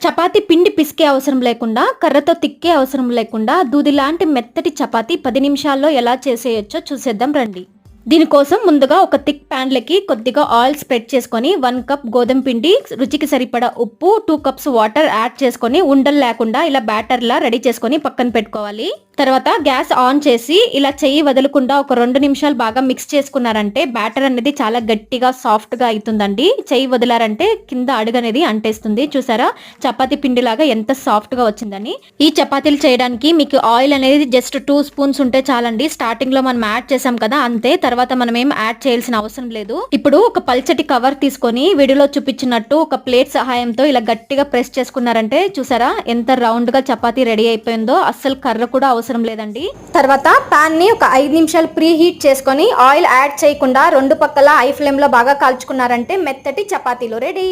చపాతీ పిండి పిసికే అవసరం లేకుండా కర్రతో తిక్కే అవసరం లేకుండా దూది లాంటి మెత్తటి చపాతీ పది నిమిషాల్లో ఎలా చేసేయొచ్చో చూసేద్దాం రండి. దీనికోసం ముందుగా ఒక థిక్ ప్యాన్లకి కొద్దిగా ఆయిల్ స్ప్రెడ్ చేసుకొని వన్ కప్ గోధుమ పిండి రుచికి సరిపడా ఉప్పు టూ కప్స్ వాటర్ యాడ్ చేసుకొని ఉండలు లేకుండా ఇలా బ్యాటర్లా రెడీ చేసుకొని పక్కన పెట్టుకోవాలి. తర్వాత గ్యాస్ ఆన్ చేసి ఇలా చెయ్యి వదలకుండా ఒక రెండు నిమిషాలు బాగా మిక్స్ చేసుకున్నారంటే బ్యాటర్ అనేది చాలా గట్టిగా సాఫ్ట్గా అవుతుందండి చెయ్యి వదిలారంటే కింద అడుగు అనేది అంటేస్తుంది. చూసారా? చపాతీ పిండి లాగా ఎంత సాఫ్ట్గా వచ్చిందని. ఈ చపాతీలు చేయడానికి మీకు ఆయిల్ అనేది జస్ట్ టూ స్పూన్స్ ఉంటే చాలండి. స్టార్టింగ్లో మనం యాడ్ చేసాం కదా అంతే. తర్వాత మనం ఏం యాడ్ చేయాల్సిన అవసరం లేదు. ఇప్పుడు ఒక పల్చటి కవర్ తీసుకొని వీడియోలో చూపించినట్టు ఒక ప్లేట్ సహాయంతో ఇలా గట్టిగా ప్రెస్ చేసుకున్నారంటే చూసారా? ఎంత రౌండ్గా చపాతీ రెడీ అయిపోయిందో. అస్సలు కర్ర కూడా అవసరం లేదండి. తర్వాత ప్యాన్ని ఒక ఐదు నిమిషాలు ప్రీ హీట్ చేసుకొని ఆయిల్ యాడ్ చేయకుండా రెండు పక్కల ఐ ఫ్లేమ్లో బాగా కాల్చుకున్నారంటే మెత్తటి చపాతీలు రెడీ.